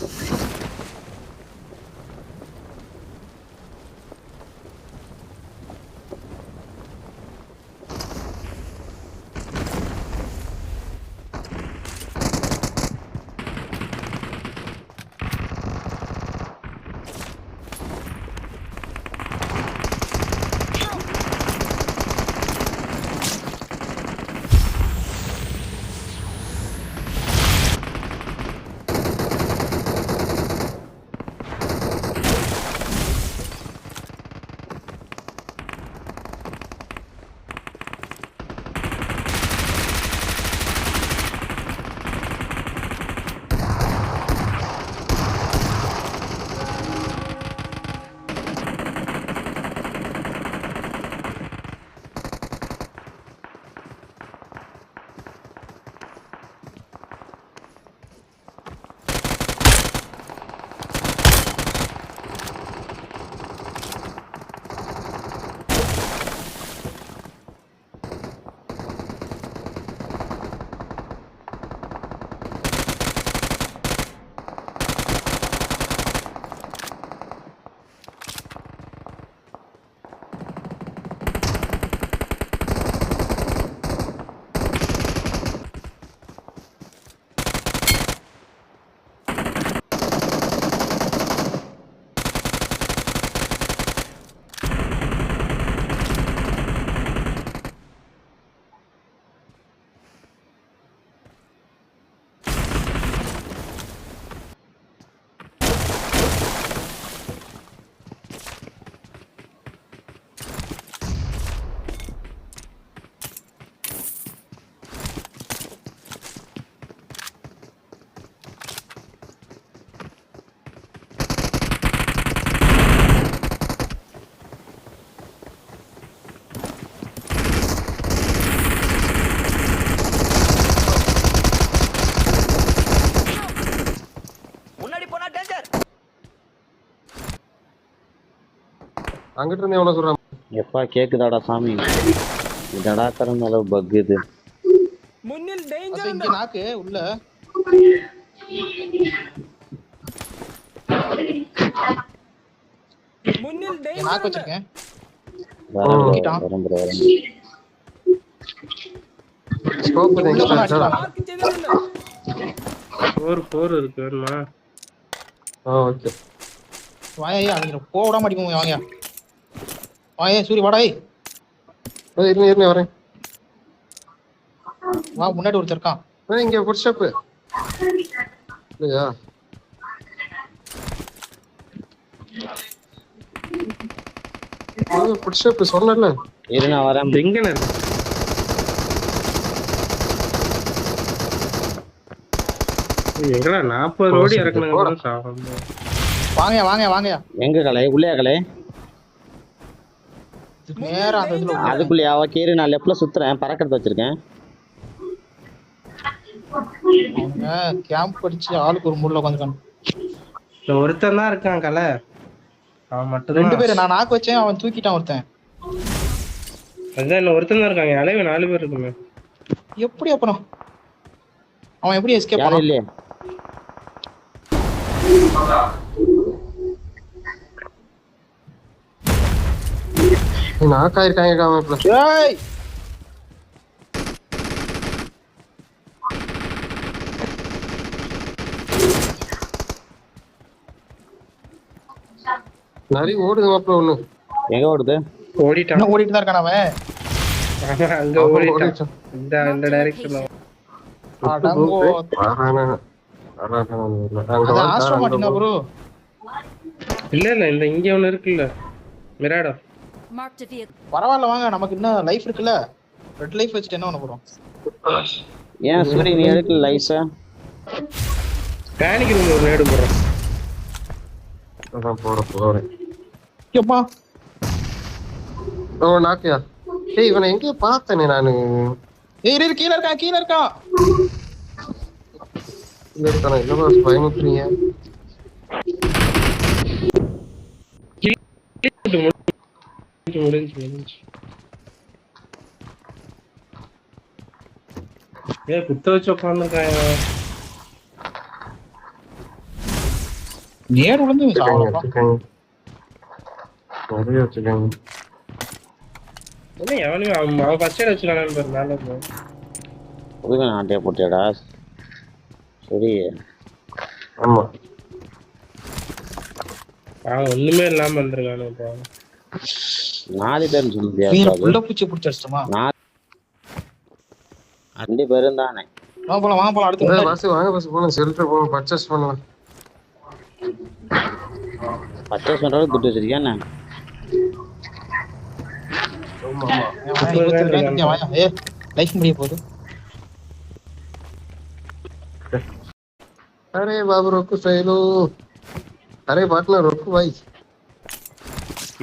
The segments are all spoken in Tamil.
Gracias. அங்கிட்டு இருந்து எவ்வளவு சொல்றான் எப்பா கேக்குதாடா சாமி? இதடா தரம் அளவு பக் இது. முன்னில் டேஞ்சர் இங்க நாக்கு உள்ள. முன்னில் இங்க நாக்கு வச்சிருக்கேன். ஃபோர் ஃபோர் இருக்கு வேணுமா? ஆ ஓகே வாயா அவங்க போக விடாம அடிப்போம் வாங்க வாயே சூரி வாடா ஏய். இருங்க இருங்க வரேன். வா முன்னாடி ஒருத்தர் இருக்கான். இங்க ஃபுட் ஷாப் இல்லையா ஃபுட் ஷாப் சொன்னல இரு நான் வரேன். எங்க இருக்கு எங்கடா நாற்பது ரோடி இறக்குனாங்க சாகும் வாங்க வாங்க வாங்க எங்க கலை? உள்ளே கலை? நேரா. அதுக்குள்ளேயா ஓகே இரு நான் லெஃப்ட்ல சுத்துறேன். பறக்கிறது வச்சிருக்கேன். கேம்ப் அடிச்சு ஆளுக்கு ஒரு மூலைல உட்காந்துருக்காங்க இந்த ஒருத்தன் தான் இருக்கான் கலை. அவன் மட்டும் ரெண்டு பேரு நான் நாக்கு வச்சேன் அவன் தூக்கிட்டான் ஒருத்தன். அதான் இன்னும் ஒருத்தன் தான் இருக்காங்க. அளவு நாலு பேர் இருக்குமே. எப்படி அப்புறம் அவன் எப்படி எஸ்கேப் யாரும் நாக்கா இருக்காங்க காம ஏய்! நிறைய ஓடுது மாப்பிள்ள ஒண்ணு. எங்க ஓடுது? ஓடிட்டான். ஓடிட்டு தான் இருக்கான் அவன். அவன் அங்க அவன் ஓடிட்டான். ஓடிட்டான். இந்த இந்த டைரக்ஷன்ல அடங்கோ. வரானே. வரானே, வரானே. அங்க அதான் ஆஸ்ட்ரோ வந்து மாட்டினா ப்ரோ இல்ல இல்ல இந்த இங்க ஒண்ணு இருக்குல்ல. மிராடோ. Marked a vehicle. பரவாயில்ல வாங்க. நமக்கு இன்னும் லைஃப் இருக்குல்ல? ரெட் லைஃப் வச்சுட்டு என்ன பண்ண போறோம்? ஏன் சூரிய நீ எடுக்கல லைஸா பேனிக் ரூம் ஒரு நேடு போடுறோம். அதான் போற போறேன் எப்பா ஓ நாக்கியா ஏய் இவனை எங்கேயோ பார்த்தேனே நானு. ஏய் இரு, கீழ இருக்கான் கீழ இருக்கான் இல்ல இருக்கானே என்னமா பயமுத்துறீங்க முடிஞ்சு முடிஞ்சு முடிஞ்சு ஏ குத்த வச்சு உட்காந்துருக்காங்க நேர் விழுந்து வச்சிருக்காங்க சாவலாம் வச்சிருக்காங்க நிறைய வச்சிருக்காங்க என்ன எவனுமே அவன் அவன் எய்ட் வச்சுக்கானு பாரு மேல இருந்து. புதுமை நாட்டையே போட்டியாடா சரி ஆமா அவன் ஒண்ணுமே இல்லாம இருந்திருக்கானு இப்போ நாலு பேர்னு சொல்ல வீர முடியாது புள்ள பூச்சி பிடிச்சி அடிச்சிட்டோமா நாலு ரெண்டு பேரும் தானே வாங்க போலாம் வாங்க போலாம் அடுத்து ஏய், முன்னாடி. பஸ் வாங்க பஸ் போகணும் ஷெல்டர் போகணும் பர்ச்சேஸ் பண்ணலாம் பர்ச்சேஸ் பண்றதுக்கு துட்டு வச்சிருக்கியா என்ன ஆமா ஆமா ஏன் வாயா, இருபத்தி ரெண்டு ரூபாய்க்கு வாயா. ஏய், லைஃப் முடிய போகுது अरे बाबू रोको सहेलो अरे पार्टनर रोको भाई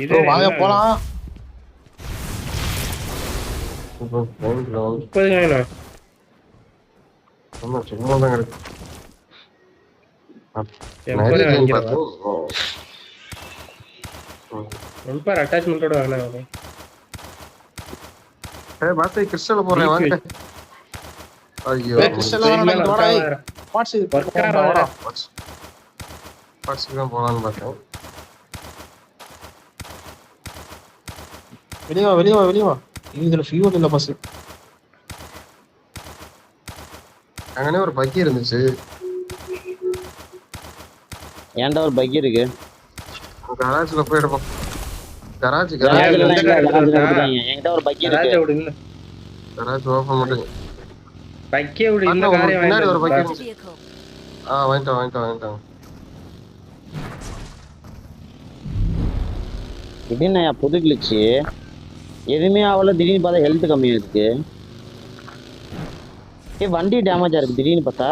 இது வாங்க? போலாம். முப்பது வேணும் ஆமா சும்மா தான் கிடக்கு. எம்பர் அட்டாச்மெண்ட்டோட. ஏய் பாத்து போறேன் வாங்க. ஐயோ. கிறிஸ்டல் வாடா, இது வாடா, தான் போலான்னு பார்த்தேன். வெளிய வா வெளிய வா வெளிய வா. இதுல ஃபியூல் இல்ல பஸ் அங்கனே ஒரு பக்கி இருந்துச்சு. ஏன்டா ஒரு பைக் இருக்கு? கராஜ்ல போய் எடுப்போம். கராஜ் கராஜ் இல்ல. என்கிட்ட ஒரு பைக் இருக்கு. இல்ல கராஜ் ஓபன் பண்ணுங்க பைக்கே விடு இந்த அண்ணா, காரையும் பின்னாடி ஒரு வாங்கிட்டு பைக் வா. இருந்துச்சு. Vehicle. ஆ வாங்கிட்டோம் வாங்கிட்டோம் வாங்கிட்டோம் திடீர்னு புது கிழிச்சு எதுவுமே ஆகல. திடீர்னு பார்த்தா ஹெல்த் கம்மியா இருக்கு. ஏ வண்டி டேமேஜா இருக்கு. திடீர்னு பார்த்தா.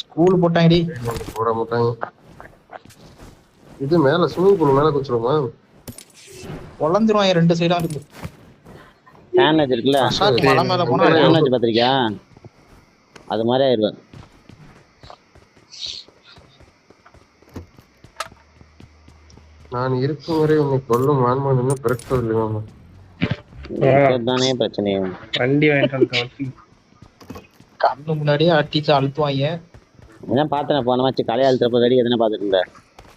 ஸ்கூல் போட்டாங்கடி போட மாட்டாங்க. இது மேல ஸ்விமிங் பூல் மேல குச்சிருமா பொழந்துருவாங்க ரெண்டு சைடா இருக்கு. டேமேஜ் இருக்குல்ல? டேமேஜ் பார்த்திருக்கியா அது மாதிரி ஆயிடுவேன் நான் இருக்கும் வரை உன்னை கொல்லும் இன்னும் பிறக்கவில்லை மாமா தானே பிரச்சனை. வண்டி வாங்கிட்டு கண்ணு முன்னாடியே அடிச்சு அழுத்துவாங்க. என்ன பார்த்தேன் போன மாச்சு கலை அழுத்தப்ப கடி எதனா பார்த்துட்டு இருந்த?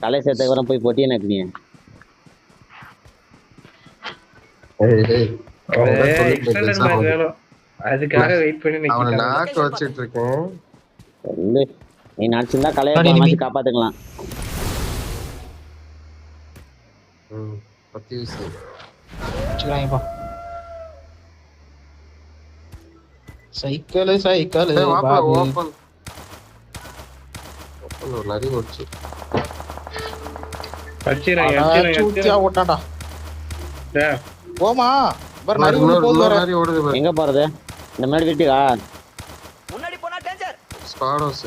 கலை சேர்த்த வரம் போய் பொட்டி எனக்கு நீ அதுக்காக வெயிட் பண்ணி அவனை நிக்கிட்டான் நாக்கு வச்சிட்டு இருக்கேன் வந்து நீ நினச்சிருந்தா கலையை மாச்சு காப்பாத்துக்கலாம். ம், பத்தி விஷயம் வச்சுக்கிறாங்கப்பா சைக்கிள் சைக்கிள் ஒரு ஓடிச்சு. வச்சிடறாங்க போமா பாரு போகுது ஓடுது பாரு. எங்க போறது? இந்த மாதிரி வீட்டுக்கா முன்னாடி போனா டேஞ்சர் Squad house.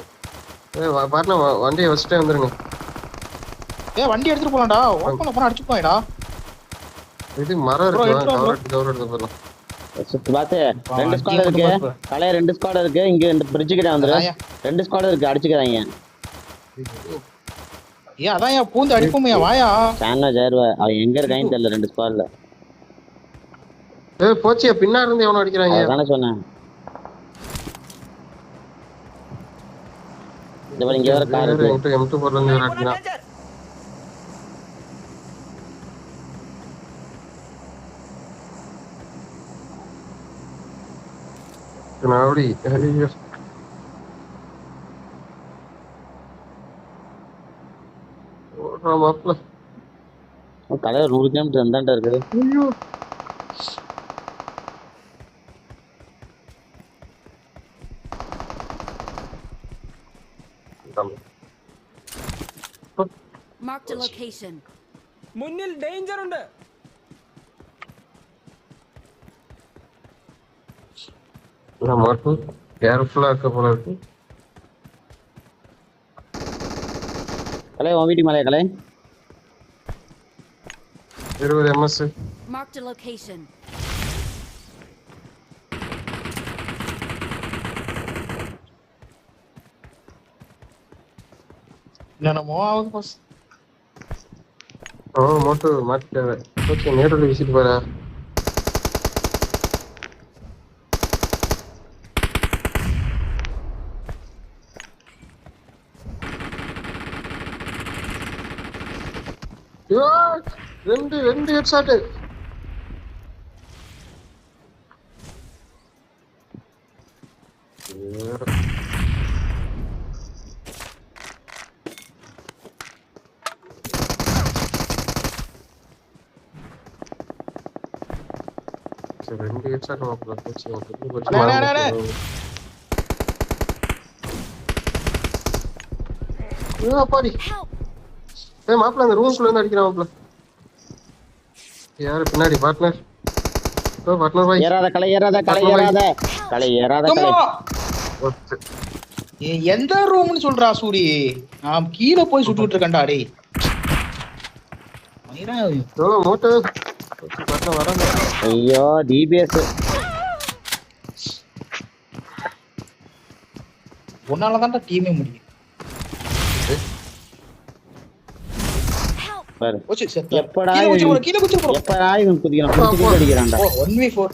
ஏய், வ- வண்டியை வச்சுட்டே வந்துருங்க. ஏ வண்டி எடுத்துட்டு போலாம்டா. ஓப்பன்ல போனா அடிச்சு போயிடா இது மரம் இருக்கு கவர். எடுத்து கவர் எடுத்து போயிடலாம். சுத்தி பார்த்து ரெண்டு ஸ்குவாட் இருக்கு. கலைய ரெண்டு ஸ்குவாட் இருக்கு. இங்க இந்த பிரிட்ஜு கிட்ட வந்துரு. ரெண்டு ஸ்குவாட் இருக்கு அடிச்சுக்கிறாங்க ஏன் அதான் ஏன்? பூந்து அடிப்போமே வாயா? சாண்ட்விச் ஆயிருவா. அவன் எங்க இருக்கான்னு தெரியல ரெண்டு ஸ்குவாட்ல ஏய் போச்சியா பின்னாடி இருந்து எவனோ அடிக்கிறாங்க. அதானே சொன்னேன். இந்த பாரு, இங்க வேற கார் இருக்கு. என்கிட்ட M2 போர்ல இருந்து வேற அடிக்கிறான். ஐயோ. ஓடுறா மாப்பிள்ள. தலைவர் நூறு கிலோமீட்டர் எந்தாண்டா இருக்குது ஐயோ. Marked a location. മുന്നിൽ ഡേഞ്ചർ ഉണ്ട് நான் மட்டும் கேர்ஃபுல்லா இருக்க போல இருக்கு கலை உன் வீட்டுக்கு மேலே கலை இருபது எம்எஸ் Marked a location. என்னென்னமோ ஆகுது பஸ் ஓ மோட்டு மாட்டிட்டாரு ஓகே நேரில் வீசிட்டு போறா. ரெண்டு ரெண்டு ஹெட் ஷாட்டு சரி ரெண்டு ஹெட் ஷாட் மாப்பிள்ள போச்சு போச்சு போச்சு அடே, அடே, அடே. ஐயோ, அப்பாடி Help! ஏய் மாப்பிள்ள அந்த ரூம்குள்ள இருந்து அடிக்கிறான் மாப்பிள்ள. யாரு பின்னாடி? பார்ட்னர் ஓ பார்ட்னர் பாய் ஏறாத கலை ஏறாத கலை ஏறாத. கலை ஏறாத கலை சும்மா. ஏய், எந்த ரூம்னு சொல்றா சூரி? நான் கீழே போய் சுட்டுட்டு இருக்கேன்டா டேய். மயிரா, ஓ மூட்டை. ஐயோ டிபிஎஸ் உன்னால தான் டீமே முடியும். எப்படா எப்படா இவன் குதிக்கிறான்? குதிக்கிறான்டா 1v4